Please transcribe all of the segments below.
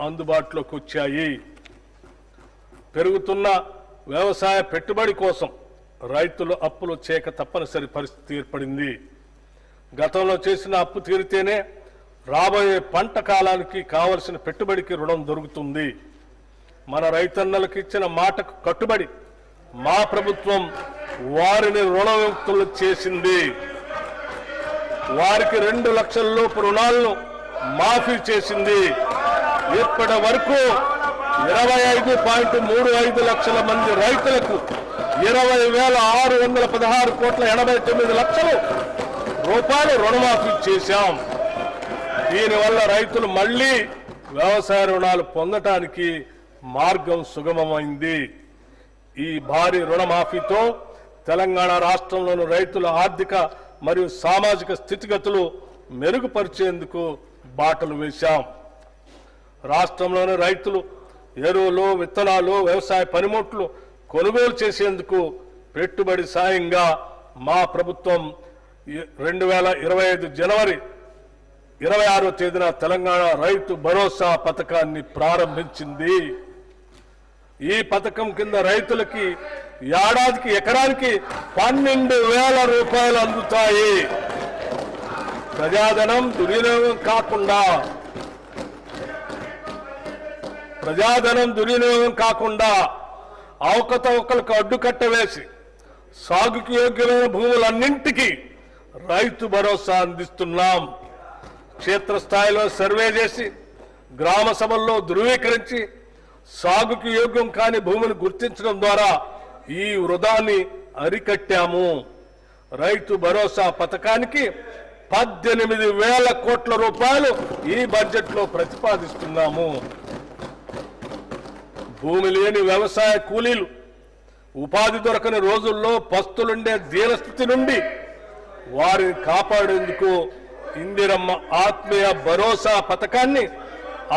అందుబాటులోకి వచ్చాయి. పెరుగుతున్న వ్యవసాయ పెట్టుబడి కోసం రైతులు అప్పులు చేయక తప్పనిసరి పరిస్థితి ఏర్పడింది. గతంలో చేసిన అప్పు తీరితేనే రాబోయే పంట కాలానికి కావలసిన పెట్టుబడికి రుణం దొరుకుతుంది. మన రైతన్నలకు ఇచ్చిన మాటకు కట్టుబడి మా ప్రభుత్వం వారిని రుణవిముక్తులు చేసింది. వారికి రెండు లక్షల లోపు రుణాలను మాఫీ చేసింది. ఇప్పటి వరకు ఇరవై ఐదు పాయింట్ మూడు ఐదు లక్షల మంది రైతులకు ఇరవై వేల ఆరు వందల పదహారు కోట్ల ఎనభై తొమ్మిది లక్షలు రూపాయలు రుణమాఫీ చేశాం. దీనివల్ల రైతులు మళ్ళీ వ్యవసాయ రుణాలు పొందటానికి మార్గం సుగమమైంది. ఈ భారీ రుణమాఫీతో తెలంగాణ రాష్ట్రంలోని రైతుల ఆర్థిక మరియు సామాజిక స్థితిగతులు మెరుగుపరిచేందుకు బాటలు వేశాం. రాష్ట్రంలోని రైతులు ఎరువులు విత్తనాలు వ్యవసాయ పనిముట్లు కొనుగోలు చేసేందుకు పెట్టుబడి సాయంగా మా ప్రభుత్వం రెండు వేల ఇరవై ఐదు జనవరి ఇరవై ఆరో తేదీన తెలంగాణ రైతు భరోసా పథకాన్ని ప్రారంభించింది. ఈ పథకం కింద రైతులకి ఏడాదికి ఎకరానికి పన్నెండు వేల రూపాయలు అందుతాయి. ప్రజాధనం దుర్వినియోగం కాకుండా ప్రజాధనం దుర్వినియోగం కాకుండా అవకతవకలకు అడ్డుకట్ట వేసి సాగుకు యోగ్యమైన భూములన్నింటికీ రైతు భరోసా అందిస్తున్నాం. క్షేత్రస్థాయిలో సర్వే చేసి గ్రామ సభల్లో ధృవీకరించి సాగుకు యోగ్యం కాని భూమిని గుర్తించడం ద్వారా ఈ వృధాన్ని అరికట్టాము. రైతు భరోసా పథకానికి పద్దెనిమిది వేల కోట్ల రూపాయలు ఈ బడ్జెట్లో ప్రతిపాదిస్తున్నాము. భూమి లేని వ్యవసాయ కూలీలు ఉపాధి దొరకని రోజుల్లో పస్తులుండే దీనస్థితి నుండి వారిని కాపాడేందుకు ఇందిరమ్మ ఆత్మీయ భరోసా పథకాన్ని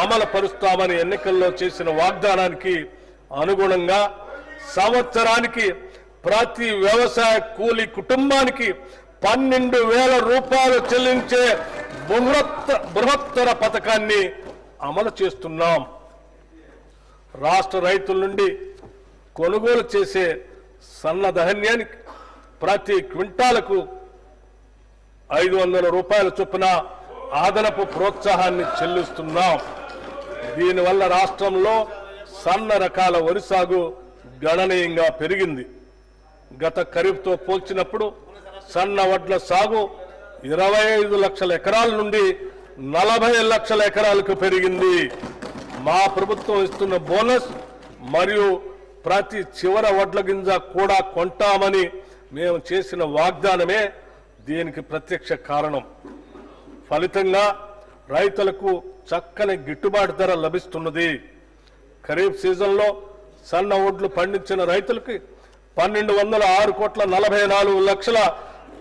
అమలు పరుస్తామని ఎన్నికల్లో చేసిన వాగ్దానానికి అనుగుణంగా సంవత్సరానికి ప్రతి వ్యవసాయ కూలీ కుటుంబానికి పన్నెండు వేల రూపాయలు చెల్లించే బృహత్త బృహత్తర పథకాన్ని అమలు చేస్తున్నాం. రాష్ట్ర రైతుల నుండి కొనుగోలు చేసే సన్న ధాన్యానికి ప్రతి క్వింటాలకు ఐదు వందల రూపాయల చొప్పున అదనపు ప్రోత్సాహాన్ని చెల్లిస్తున్నాం. దీనివల్ల రాష్ట్రంలో సన్న రకాల వరి సాగు గణనీయంగా పెరిగింది. గత ఖరీఫ్తో పోల్చినప్పుడు సన్న వడ్ల సాగు ఇరవై ఐదు లక్షల ఎకరాల నుండి నలభై లక్షల ఎకరాలకు పెరిగింది. మా ప్రభుత్వం ఇస్తున్న బోనస్ మరియు ప్రతి చివర వడ్ల గింజ కూడా కొంటామని మేము చేసిన వాగ్దానమే దీనికి ప్రత్యక్ష కారణం. ఫలితంగా రైతులకు చక్కని గిట్టుబాటు ధర లభిస్తున్నది. ఖరీఫ్ సీజన్లో సన్న ఒడ్లు పండించిన రైతులకి పన్నెండు వందల ఆరు కోట్ల నలభై నాలుగు లక్షల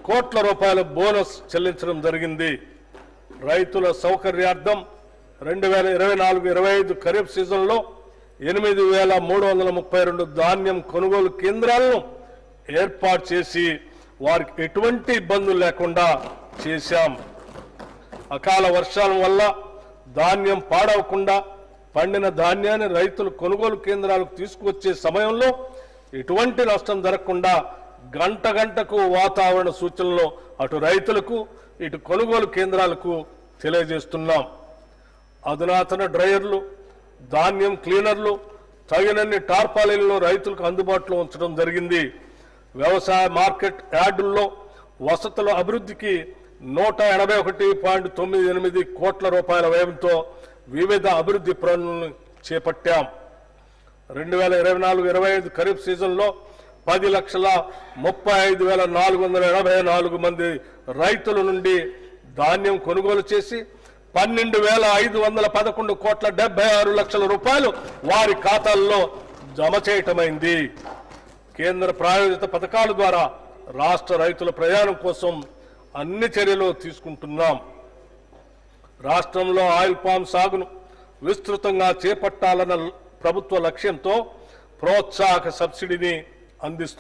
కోట్ల రూపాయల బోనస్ చెల్లించడం జరిగింది. రైతుల సౌకర్యార్థం రెండు వేల ఇరవై నాలుగు ఇరవై ఐదు ఖరీఫ్ సీజన్లో ఎనిమిది వేల మూడు వందల ముప్పై రెండు ధాన్యం కొనుగోలు కేంద్రాలను ఏర్పాటు చేసి వారికి ఎటువంటి ఇబ్బందులు లేకుండా చేశాం. అకాల వర్షాల వల్ల ధాన్యం పాడవకుండా పండిన ధాన్యాన్ని రైతులు కొనుగోలు కేంద్రాలకు తీసుకువచ్చే సమయంలో ఎటువంటి నష్టం జరగకుండా గంట గంటకు వాతావరణ సూచనలు అటు రైతులకు ఇటు కొనుగోలు కేంద్రాలకు తెలియజేస్తున్నాం. అధునాతన డ్రైయర్లు ధాన్యం క్లీనర్లు తగినన్ని టార్పాలిన్లు రైతులకు అందుబాటులో ఉంచడం జరిగింది. వ్యవసాయ మార్కెట్ యార్డుల్లో వసతుల అభివృద్ధికి నూట ఎనభై ఒకటి పాయింట్ తొమ్మిది ఎనిమిది కోట్ల రూపాయల వ్యయంతో వివిధ అభివృద్ధి పనులను చేపట్టాం. రెండు వేల ఇరవై నాలుగు ఇరవై ఐదు ఖరీఫ్ సీజన్లో పది లక్షల ముప్పై ఐదు వేల నాలుగు వందల ఎనభై నాలుగు మంది రైతుల నుండి ధాన్యం కొనుగోలు చేసి పన్నెండు వేల ఐదు వందల పదకొండు కోట్ల డెబ్బై ఆరు లక్షల రూపాయలు వారి ఖాతాల్లో జమ చేయటమైంది. కేంద్ర ప్రాయోజిత పథకాల ద్వారా రాష్ట్ర రైతుల ప్రయాణం కోసం అన్ని చర్యలు తీసుకుంటున్నాం. రాష్ట్రంలో ఆయిల్ పామ్ సాగును విస్తృతంగా చేపట్టాలన్న ప్రభుత్వ లక్ష్యంతో ప్రోత్సాహక సబ్సిడీని అందిస్తూ